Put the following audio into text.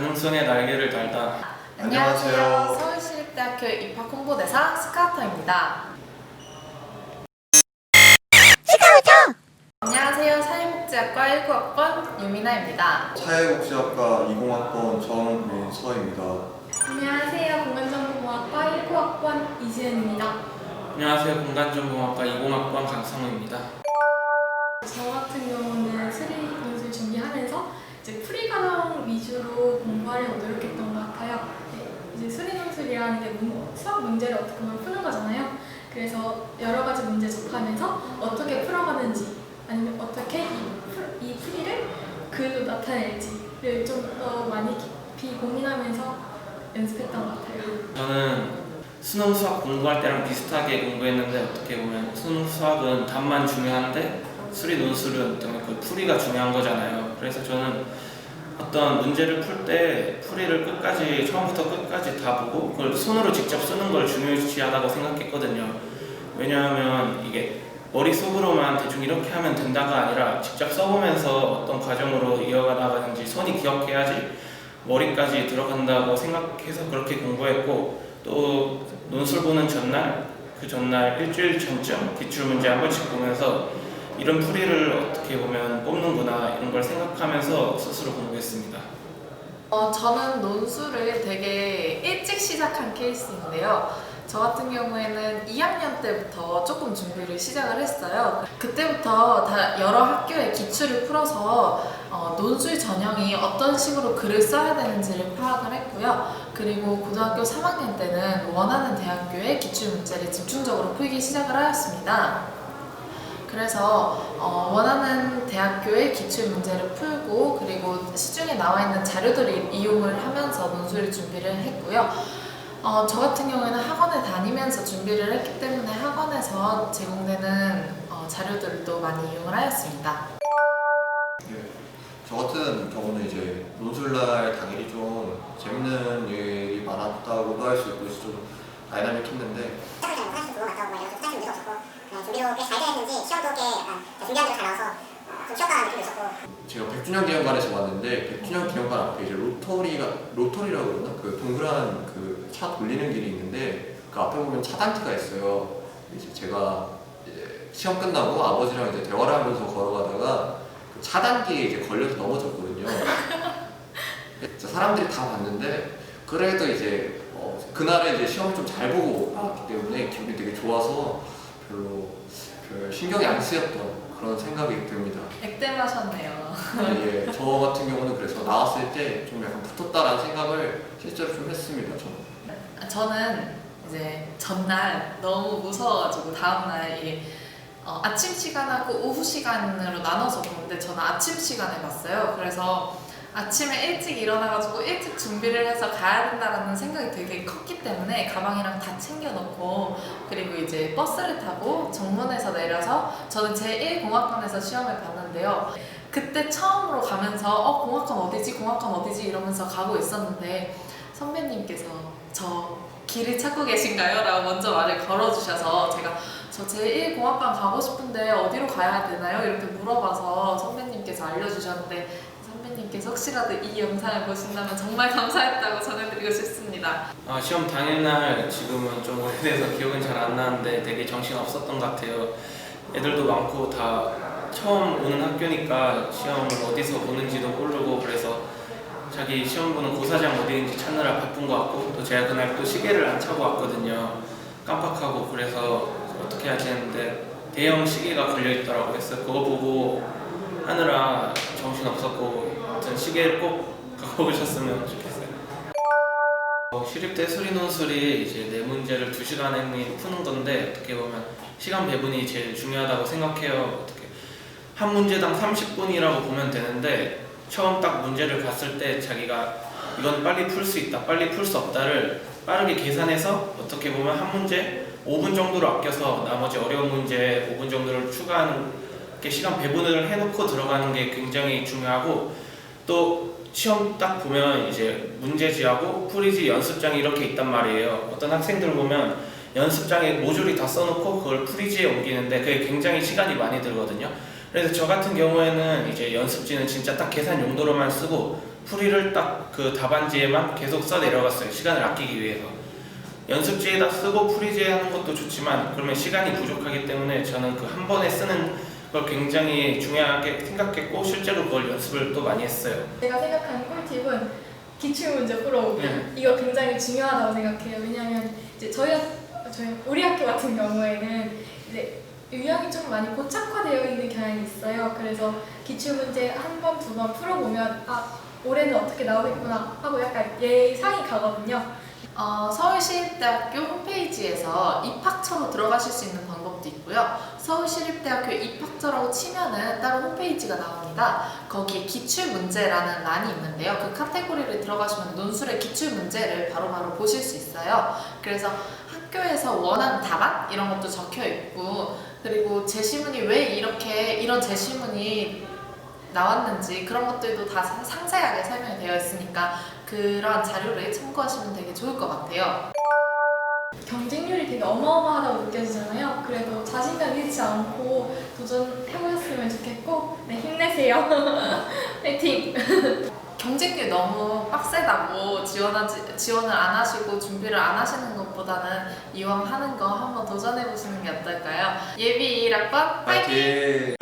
가능성의 날개를 달다. 안녕하세요. 안녕하세요. 서울시립대학교 입학 홍보대사 스카우터입니다. 안녕하세요. 사회복지학과 19학번 유미나입니다. 사회복지학과 20학번 정민서입니다. 안녕하세요. 공간정보공학과 19학번 이지은입니다. 안녕하세요. 공간전공학과 20학번 강성우입니다. 저 같은 경우는 스리 논술 준비하면서 이제 프리가능 위주로 공부하려고 노력했던 것 같아요. 네, 이제 스리 논술이라는 게 문- 수학 문제를 어떻게 보면 푸는 거잖아요. 그래서 여러 가지 문제 접하면서 어떻게 풀어가는지 아니면 어떻게 이, 풀, 이 풀이를 글로 나타낼지를 좀 더 많이 깊이 고민하면서 연습했던 것 같아요. 저는 수능 수학 공부할 때랑 비슷하게 공부했는데 어떻게 보면 수능 수학은 답만 중요한데 수리 논술은 그 풀이가 중요한 거잖아요. 그래서 저는 어떤 문제를 풀 때 풀이를 끝까지 처음부터 끝까지 다 보고 그걸 손으로 직접 쓰는 걸 중요시하다고 생각했거든요. 왜냐하면 이게 머릿속으로만 대충 이렇게 하면 된다가 아니라 직접 써보면서 어떤 과정으로 이어가 나가는지 손이 기억해야지 머리까지 들어간다고 생각해서 그렇게 공부했고 또 논술 보는 전날 그 전날 일주일 전쯤 기출 문제 한 번씩 보면서 이런 풀이를 어떻게 보면 뽑는구나 이런 걸 생각하면서 스스로 공부했습니다. 어, 저는 논술을 되게 일찍 시작한 케이스인데요. 저 같은 경우에는 2학년 때부터 조금 준비를 시작을 했어요. 그때부터 다 여러 학교의 기출을 풀어서 어, 논술 전형이 어떤 식으로 글을 써야 되는지를 파악을 했고요. 그리고 고등학교 3학년 때는 원하는 대학교의 기출 문제를 집중적으로 풀기 시작을 하였습니다. 그래서 어, 원하는 대학교의 기출 문제를 풀고 그리고 시중에 나와 있는 자료들을 이용을 하면서 논술 준비를 했고요. 어, 저 같은 경우에는 학원에 다니면서 준비를 했기 때문에 학원에서 제공되는 어, 자료들도 많이 이용을 하였습니다. 네. 저 같은 경우는 이제 논술날 당일이 좀 재밌는 일이 많았다고도 할 수 있고 좀 다이나믹했는데 제가 100주년 기념관에서 왔는데 100주년 기념관 앞에 이제 로터리가 로터리라고 그러나 그 동그란 그 차 돌리는 길이 있는데 그 앞에 보면 차단기가 있어요. 이제 제가 이제 시험 끝나고 아버지랑 이제 대화를 하면서 걸어가다가 그 차단기에 이제 걸려서 넘어졌거든요. 사람들이 다 봤는데 그래도 이제 어, 그날에 이제 시험 좀 잘 보고 나왔기 때문에 기분이 되게 좋아서 별로 별 신경이 안 쓰였던 그런 생각이 듭니다. 액땜하셨네요. 예, 저 같은 경우는 그래서 나왔을 때 좀 약간 붙었다라는 생각을 실제로 좀 했습니다. 저는. 저는 이제 전날 너무 무서워가지고 다음날 이 어, 아침 시간하고 오후 시간으로 나눠서 보는데 저는 아침 시간에 봤어요. 그래서 아침에 일찍 일어나가지고 일찍 준비를 해서 가야 된다라는 생각이 되게 컸기 때문에 가방이랑 다 챙겨 놓고 그리고 이제 버스를 타고 정문에서 내려서 저는 제1공학관에서 시험을 봤는데요. 그때 처음으로 가면서 어 공학관 어디지 공학관 어디지 이러면서 가고 있었는데 선배님께서 저 길을 찾고 계신가요? 라고 먼저 말을 걸어주셔서 제가 저 제1공학관 가고 싶은데 어디로 가야 되나요? 이렇게 물어봐서 선배님께서 알려주셨는데 선배님께서 혹시라도 이 영상을 보신다면 정말 감사했다고 전해드리고 싶습니다. 아, 시험 당일날 지금은 좀 오래돼서 기억은 잘 안 나는데 되게 정신 없었던 것 같아요. 애들도 많고 다 처음 오는 학교니까 시험을 어디서 보는지도 모르고 그래서 자기 시험 보는 고사장 어디인지 찾느라 바쁜 것 같고 또 제가 그날 또 시계를 안 차고 왔거든요. 깜빡하고 그래서 어떻게 해야 되는데 대형 시계가 걸려 있더라고요. 그래서 그거 보고 하느라 정신 없었고 아무튼 시계를 꼭 갖고 오셨으면 좋겠어요. 어, 시립대 수리논술이 이제 네 문제를 두 시간에 푸는 건데 어떻게 보면 시간 배분이 제일 중요하다고 생각해요. 어떻게 한 문제당 30분이라고 보면 되는데 처음 딱 문제를 봤을 때 자기가 이건 빨리 풀 수 있다, 빨리 풀 수 없다를 빠르게 계산해서 어떻게 보면 한 문제 5분 정도로 아껴서 나머지 어려운 문제 5분 정도를 추가하는 게 시간 배분을 해놓고 들어가는 게 굉장히 중요하고 또 시험 딱 보면 이제 문제지하고 풀이지 연습장이 이렇게 있단 말이에요. 어떤 학생들 보면 연습장에 모듈이 다 써놓고 그걸 풀이지에 옮기는데 그게 굉장히 시간이 많이 들거든요. 그래서 저 같은 경우에는 이제 연습지는 진짜 딱 계산 용도로만 쓰고 풀이를 딱 그 답안지에만 계속 써 내려갔어요. 시간을 아끼기 위해서. 연습지에다 쓰고 풀이지에 하는 것도 좋지만 그러면 시간이 부족하기 때문에 저는 그 한 번에 쓰는 걸 굉장히 중요하게 생각했고 실제로 그걸 연습을 또 많이 했어요. 제가 생각하는 꿀팁은 기출 문제 풀어오기 네. 이거 굉장히 중요하다고 생각해요. 왜냐하면 이제 저희 학, 저희 우리 학교 같은 경우에는 이제 유형이 좀 많이 고착화되어 있는 경향이 있어요. 그래서 기출 문제 한 번, 두 번 풀어보면 아 올해는 어떻게 나오겠구나 하고 약간 예상이 가거든요. 어, 서울시립대학교 홈페이지에서 입학처로 들어가실 수 있는 방법 도 있고요. 서울시립대학교 입학처라고 치면은 따로 홈페이지가 나옵니다. 거기에 기출문제라는 란이 있는데요. 그 카테고리를 들어가시면 논술의 기출문제를 바로바로 보실 수 있어요. 그래서 학교에서 원하는 답안 이런 것도 적혀 있고 그리고 제시문이 왜 이렇게 이런 제시문이 나왔는지 그런 것들도 다 상- 상세하게 설명이 되어 있으니까 그런 자료를 참고하시면 되게 좋을 것 같아요. 경쟁률이 되게 어마어마하다고 느껴지잖아요. 그래도 자신감 잃지 않고 도전해보셨으면 좋겠고 네 힘내세요. 파이팅! 경쟁률 너무 빡세다고 지원하지, 지원을 안 하시고 준비를 안 하시는 것보다는 이왕 하는 거 한번 도전해 보시는 게 어떨까요? 예비 1학번 파이팅! 파이팅!